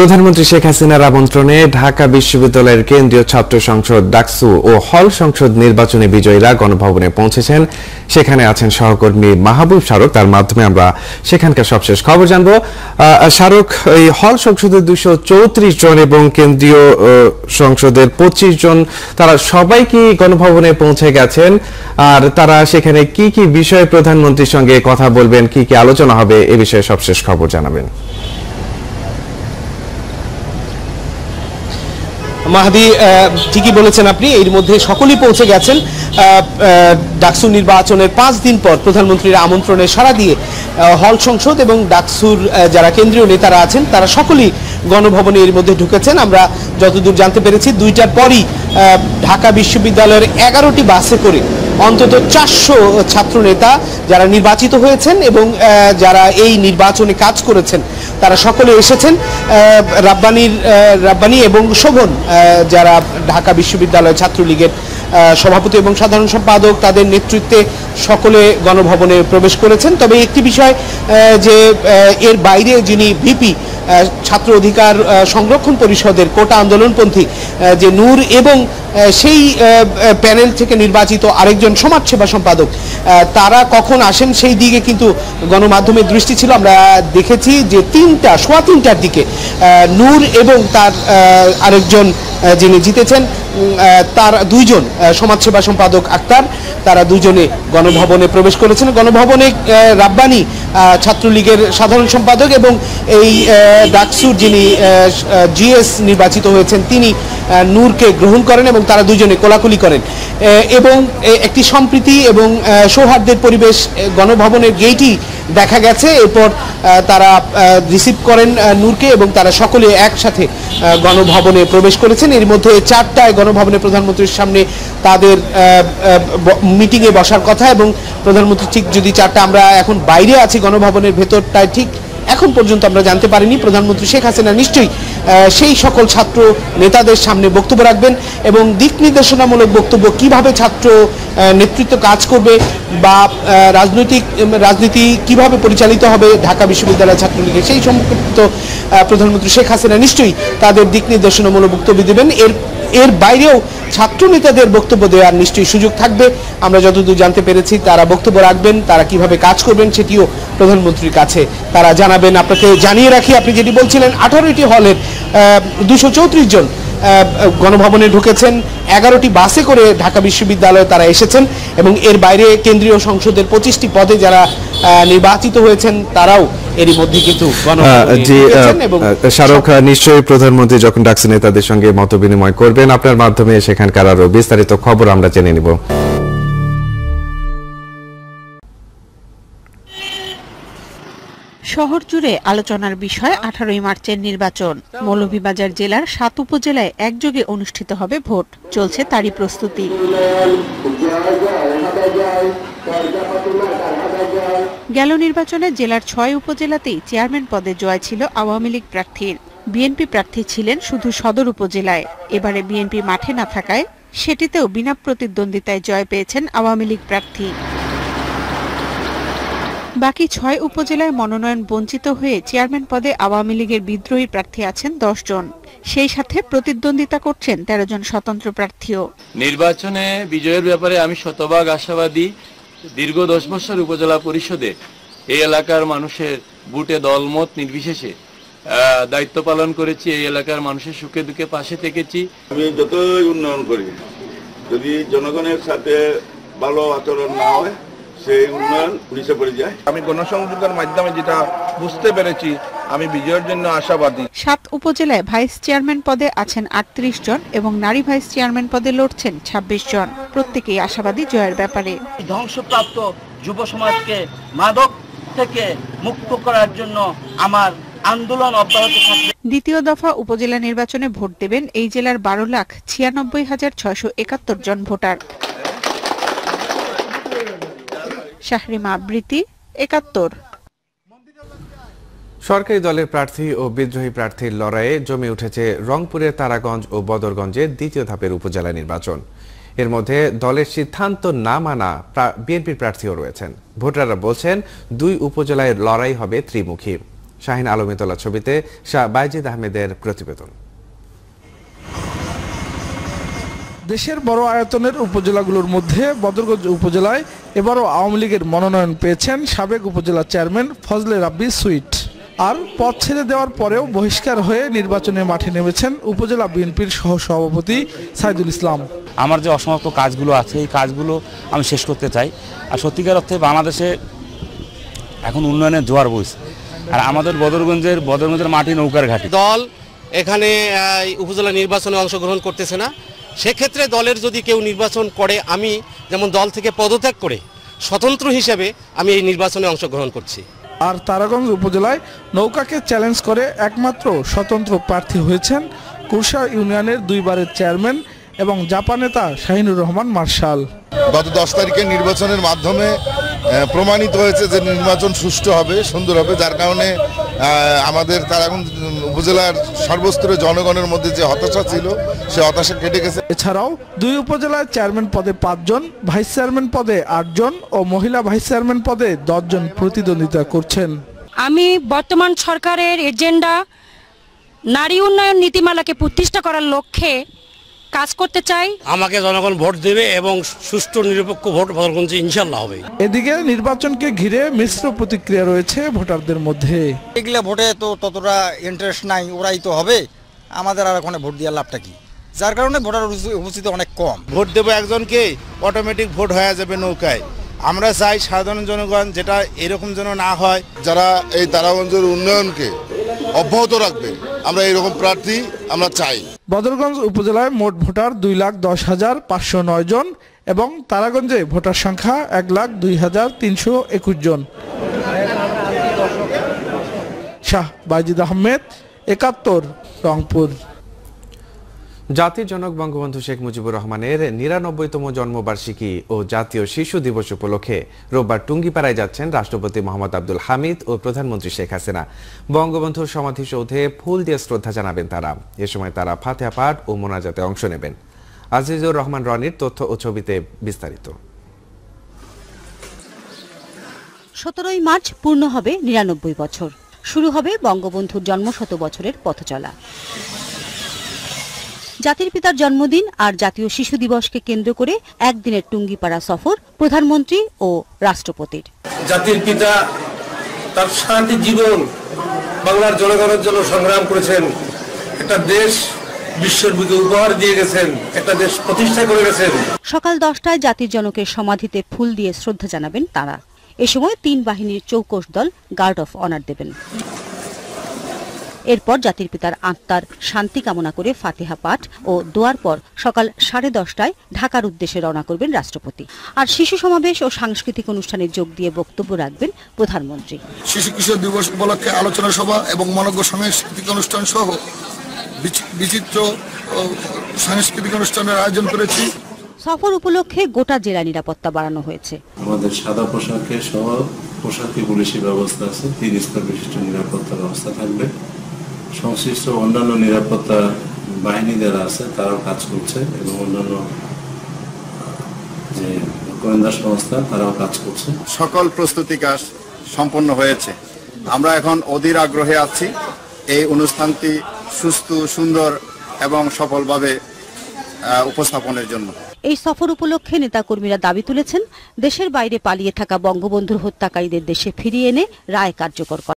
প্রধানমন্ত্রী শেখ হাসিনার আমন্ত্রণে ঢাকা বিশ্ববিদ্যালয়ের কেন্দ্রীয় ছাত্র সংসদ ডাকসু ও হল সংসদ নির্বাচনে বিজয়ীরা গণভবনে পৌঁছেছেন। সেখানে আছেন সহকর্মী মাহবুব শারক তার মাধ্যমে আমরা সেখানকার সবশেষ খবর জানব। শারক এই হল সংসদের দুশো চৌত্রিশ জন এবং কেন্দ্রীয় সংসদের পঁচিশ জন, তারা সবাই কি গণভবনে পৌঁছে গেছেন? আর তারা সেখানে কি কি বিষয়ে প্রধানমন্ত্রীর সঙ্গে কথা বলবেন, কি কি আলোচনা হবে, এ বিষয়ে সবশেষ খবর জানাবেন। মাহাদি ঠিকই বলেছেন আপনি, এর মধ্যে সকলেই পৌঁছে গেছেন। ডাকসু নির্বাচনের পাঁচ দিন পর প্রধানমন্ত্রীর আমন্ত্রণে সাড়া দিয়ে হল সংসদ এবং ডাকসুর যারা কেন্দ্রীয় নেতারা আছেন, তারা সকলেই গণভবনে এর মধ্যে ঢুকেছেন। আমরা যতদূর জানতে পেরেছি, দুইটার পরই ঢাকা বিশ্ববিদ্যালয়ের এগারোটি বাসে করে অন্তত চারশো ছাত্র নেতা যারা নির্বাচিত হয়েছেন এবং যারা এই নির্বাচনে কাজ করেছেন, তারা সকলে এসেছেন। রাব্বানির রাব্বানি এবং শোভন যারা ঢাকা বিশ্ববিদ্যালয় ছাত্রলীগের সভাপতি এবং সাধারণ সম্পাদক তাদের নেতৃত্বে সকলে গণভবনে প্রবেশ করেছেন। তবে একটি বিষয় যে এর বাইরে যিনি ভিপি ছাত্র অধিকার সংরক্ষণ পরিষদের কোটা আন্দোলনপন্থী যে নূর এবং সেই প্যানেল থেকে নির্বাচিত আরেকজন সমাজসেবা সম্পাদক তারা কখন আসেন সেই দিকে কিন্তু গণমাধ্যমের দৃষ্টি ছিল। আমরা দেখেছি যে তিনটা, সোয়া তিনটার দিকে নূর এবং তার আরেকজন যিনি জিতেছেন তার দুইজন সমাজসেবা সম্পাদক আক্তার, তারা দুজনে গণভবনে প্রবেশ করেছেন। গণভবনে রাব্বানি ছাত্রলীগের সাধারণ সম্পাদক এবং এই ডাকসুর যিনি জিএস নির্বাচিত হয়েছেন, তিনি নূরকে গ্রহণ করেন এবং তারা দুজনে কোলাকুলি করেন। এবং একটি সম্প্রীতি এবং সৌহার্দ্যের পরিবেশ গণভবনের গেটই দেখা গেছে। এরপর তারা রিসিভ করেন নূরকে এবং তারা সকলে একসাথে গণভবনে প্রবেশ করেছেন। এর মধ্যে চারটায় গণভবনে প্রধানমন্ত্রীর সামনে তাদের মিটিংয়ে বসার কথা এবং প্রধানমন্ত্রী ঠিক যদি চারটা, আমরা এখন বাইরে আছি গণভবনের ভেতরটায় ঠিক এখন পর্যন্ত আমরা জানতে পারিনি। প্রধানমন্ত্রী শেখ হাসিনা নিশ্চয়ই সেই সকল ছাত্র নেতাদের সামনে বক্তব্য রাখবেন এবং দিক নির্দেশনামূলক বক্তব্য কীভাবে ছাত্র নেতৃত্ব কাজ করবে বা রাজনৈতিক রাজনীতি কীভাবে পরিচালিত হবে ঢাকা বিশ্ববিদ্যালয় ছাত্রলীগের সেই সম্পর্কিত প্রধানমন্ত্রী শেখ হাসিনা নিশ্চয়ই তাদের দিক নির্দেশনামূলক বক্তব্য দেবেন। এর এর বাইরেও ছাত্র নেতাদের বক্তব্য দেওয়ার নিশ্চয়ই সুযোগ থাকবে। আমরা যতদূর জানতে পেরেছি, তারা বক্তব্য রাখবেন, তারা কীভাবে কাজ করবেন সেটিও প্রধানমন্ত্রীর কাছে তারা জানাবেন। আপনাকে জানিয়ে রাখি, আপনি যেটি বলছিলেন, আঠারোটি হলের দুশো জন গণভবনে ঢুকেছেন। এগারোটি বাসে করে ঢাকা বিশ্ববিদ্যালয়ে তারা এসেছেন এবং এর বাইরে কেন্দ্রীয় সংসদের পঁচিশটি পদে যারা নির্বাচিত হয়েছেন তারাও এরই মধ্যে কিন্তু শাহরুখ নিশ্চয়ই প্রধানমন্ত্রী যখন ডাকছেন নেতাদের সঙ্গে মত বিনিময় করবেন। আপনার মাধ্যমে সেখানকার আরও বিস্তারিত খবর আমরা জেনে নিব। শহর জুড়ে আলোচনার বিষয় আঠারোই মার্চের নির্বাচন। মৌলভীবাজার জেলার সাত উপজেলায় একযোগে অনুষ্ঠিত হবে ভোট। চলছে তারই প্রস্তুতি। গেল নির্বাচনে জেলার ছয় উপজেলাতেই চেয়ারম্যান পদে জয় ছিল আওয়ামী লীগ প্রার্থীর। বিএনপি প্রার্থী ছিলেন শুধু সদর উপজেলায়। এবারে বিএনপি মাঠে না থাকায় সেটিতেও বিনা প্রতিদ্বন্দ্বিতায় জয় পেয়েছেন আওয়ামী লীগ প্রার্থী। বাকি ছয় উপজেলায় মনোনয়ন বঞ্চিত হয়ে চেয়ারম্যান পদে আওয়ামী লীগের বিদ্রোহী প্রার্থী আছেন দশ জন। সেই সাথে প্রতিদ্বন্দ্বিতা করছেন তেরো জন স্বতন্ত্র প্রার্থীও। নির্বাচনে বিজয়ের ব্যাপারে আমি শতভাগ আশাবাদী। দীর্ঘ দশ বছর উপজেলা পরিষদে এই এলাকার মানুষের বুটে দলমত নির্বিশেষে দায়িত্ব পালন করেছি এই এলাকার মানুষের সুখে দুঃখে পাশে থেকেছি। আমি যতই উন্নয়ন করি যদি জনগণের সাথে ভালো আচরণ না হয় সেই উন্নয়ন পুলিশে পড়ে যায়। আমি গণসংযোগের মাধ্যমে যেটা বুঝতে পেরেছি আমি বিজয়ের জন্য আশাবাদী। সাত উপজেলায় ভাইস চেয়ারম্যান পদে আছেন আটত্রিশ জন এবং নারী ভাইস চেয়ারম্যান পদে লড়ছেন ২৬ জন। প্রত্যেকেই আশাবাদী জয়ের ব্যাপারে। ধ্বংসপ্রাপ্ত যুব সমাজকে মাদক থেকে মুক্ত করার জন্য আমার আন্দোলন অব্যাহত থাকবে। দ্বিতীয় দফা উপজেলা নির্বাচনে ভোট দেবেন এই জেলার বারো লাখ ছিয়ানব্বই হাজার ছয়শো একাত্তর জন ভোটার। শাহরিমা আবৃতি একাত্তর। সরকারি দলের প্রার্থী ও বিদ্রোহী প্রার্থীর লড়াইয়ে জমে উঠেছে রংপুরের তারাগঞ্জ ও বদরগঞ্জের দ্বিতীয় ধাপের উপজেলা নির্বাচন। এর মধ্যে দলের সিদ্ধান্ত না মানা বিএনপির প্রার্থীও রয়েছেন। ভোটাররা বলছেন দুই উপজেলায় লড়াই হবে ত্রিমুখী। শাহিন আলমী তোলা ছবিতে শাহ বাইজিদ আহমেদের প্রতিবেদন। দেশের বড় আয়তনের উপজেলাগুলোর মধ্যে বদরগঞ্জ উপজেলায় এবারও আওয়ামী লীগের মনোনয়ন পেয়েছেন সাবেক উপজেলা চেয়ারম্যান ফজলে রাব্বি সুইট। আর পদ ছেড়ে দেওয়ার পরেও বহিষ্কার হয়ে নির্বাচনের মাঠে নেমেছেন উপজেলা বিএনপির সহ সভাপতি সাইদুল ইসলাম। আমার যে অসমাপ্ত কাজগুলো আছে এই কাজগুলো আমি শেষ করতে চাই। আর সত্যিকার অর্থে বাংলাদেশে এখন উন্নয়নের জোয়ার বইছে। আর আমাদের বদরগঞ্জের বদরগঞ্জের মাটি নৌকার ঘাটি। দল এখানে উপজেলা নির্বাচনে অংশগ্রহণ করতেছে না। সেক্ষেত্রে দলের যদি কেউ নির্বাচন করে আমি যেমন দল থেকে পদত্যাগ করে স্বতন্ত্র হিসেবে আমি এই নির্বাচনে অংশগ্রহণ করছি। আর তারাগঞ্জ উপজেলায় নৌকাকে চ্যালেঞ্জ করে একমাত্র স্বতন্ত্র প্রার্থী হয়েছেন কুরসা ইউনিয়নের দুইবারের চেয়ারম্যান এবং জাপান নেতা শাহিনুর রহমান মার্শাল। গত দশ তারিখের নির্বাচনের মাধ্যমে প্রমাণিত হয়েছে যে নির্বাচন সুষ্ঠু হবে সুন্দর হবে যার কারণে আমাদের তারাগঞ্জ উপজেলার সর্বস্তরে জনগণের মধ্যে যে হতাশা ছিল সে হতাশা কেটে গেছে। এছাড়াও দুই উপজেলার চেয়ারম্যান পদে পাঁচজন ভাইস চেয়ারম্যান পদে আটজন ও মহিলা ভাইস চেয়ারম্যান পদে দশজন প্রতিদ্বন্দ্বিতা করছেন। আমি বর্তমান সরকারের এজেন্ডা নারী উন্নয়ন নীতিমালাকে প্রতিষ্ঠা করার লক্ষ্যে কাজ করতে চাই। আমাকে জনগণ ভোট দেবে এবং সুষ্ঠু নিরপেক্ষ ভোট বদলগঞ্জে ইনশাল্লাহ হবে। এদিকে নির্বাচনকে ঘিরে মিশ্র প্রতিক্রিয়া রয়েছে ভোটারদের মধ্যে। এগুলা ভোটে তো ততটা ইন্টারেস্ট নাই ওরাই তো হবে। আমাদের আর ওখানে ভোট দেওয়ার লাভটা কি? যার কারণে ভোটার উপস্থিতি অনেক কম। ভোট দেবো একজনকে অটোমেটিক ভোট হয়ে যাবে নৌকায়। আমরা চাই সাধারণ জনগণ যেটা এরকম যেন না হয় যারা এই তারাগঞ্জের উন্নয়নকে অব্যাহত রাখবে। আমরা এইরকম প্রার্থী, আমরা চাই। বদরগঞ্জ উপজেলায় মোট ভোটার দুই লাখ দশ হাজার পাঁচশো নয় জন এবং তারাগঞ্জে ভোটার সংখ্যা এক লাখ দুই হাজার তিনশো একুশ জন। শাহ বাইজিদ আহমেদ, একাত্তর, রংপুর। জাতির জনক বঙ্গবন্ধু শেখ মুজিবুর রহমানের নিরানব্বইতম জন্মবার্ষিকী ও জাতীয় শিশু দিবস উপলক্ষে রোববার টুঙ্গিপাড়ায় যাচ্ছেন রাষ্ট্রপতি মোহাম্মদ আব্দুল হামিদ ও প্রধানমন্ত্রী শেখ হাসিনা। বঙ্গবন্ধুর সমাধিসৌধে ফুল দিয়ে শ্রদ্ধা জানাবেন তারা। এ সময় তারা ফাতেহা পাঠ ও মোনাজাতে অংশ নেবেন। আজিজুর রহমান রনির তথ্য ও ছবিতে বিস্তারিত। সতেরোই মার্চ পূর্ণ হবে নিরানব্বই বছর। শুরু হবে বঙ্গবন্ধুর জন্মশত বছরের পথচলা। জাতির পিতার জন্মদিন আর জাতীয় শিশু দিবসকে কেন্দ্র করে একদিনের টুঙ্গিপাড়া সফর প্রধানমন্ত্রী ও রাষ্ট্রপতির। জাতির পিতা তার সারাটি জীবন বাংলার জনগণের জন্য সংগ্রাম করেছেন। একটা দেশ বিশ্বের বুকে উপহার দিয়ে গেছেন একটা দেশ প্রতিষ্ঠা করে গেছেন। সকাল দশটায় জাতির জনকের সমাধিতে ফুল দিয়ে শ্রদ্ধা জানাবেন তারা। এ সময় তিন বাহিনীর চৌকস দল গার্ড অফ অনার দেবেন। এরপর জাতির পিতার আত্মার শান্তি কামনা করে ফাতেহা পাঠ ও দোয়ার পর সকাল সাড়ে দশটায় ঢাকার উদ্দেশ্যে রওনা করবেন রাষ্ট্রপতি। আর শিশু সমাবেশ ও সাংস্কৃতিক অনুষ্ঠানে যোগ দিয়ে বক্তব্য রাখবেন প্রধানমন্ত্রী। শিশু কিশোর দিবস উপলক্ষে আলোচনা সভা এবং মনজ্ঞ সাংস্কৃতিক অনুষ্ঠান সহ বিচিত্র ও সাংস্কৃতিক অনুষ্ঠানের আয়োজন করেছি। সফর উপলক্ষে গোটা জেলা নিরাপত্তা বাড়ানো হয়েছে। আমাদের সাদা পোশাকে সহ পোশাকে পুলিশি ব্যবস্থা আছে তিন স্তর বিশিষ্ট নিরাপত্তা ব্যবস্থা থাকবে। সংশ্লিষ্ট অন্যান্য নিরাপত্তা বাহিনী যারা আছে তারাও কাজ করছে এবং অন্যান্য যে গোয়েন্দা সংস্থা তারাও কাজ করছে। সকল প্রস্তুতি কাজ সম্পন্ন হয়েছে। আমরা এখন অধীর আগ্রহে আছি এই অনুষ্ঠানটি সুস্থ সুন্দর এবং সফলভাবে আহ, উপস্থাপনের জন্য। এই সফর উপলক্ষে নেতাকর্মীরা দাবি তুলেছেন দেশের বাইরে পালিয়ে থাকা বঙ্গবন্ধুর হত্যাকারীদের দেশে ফিরিয়ে এনে রায় কার্যকর করা।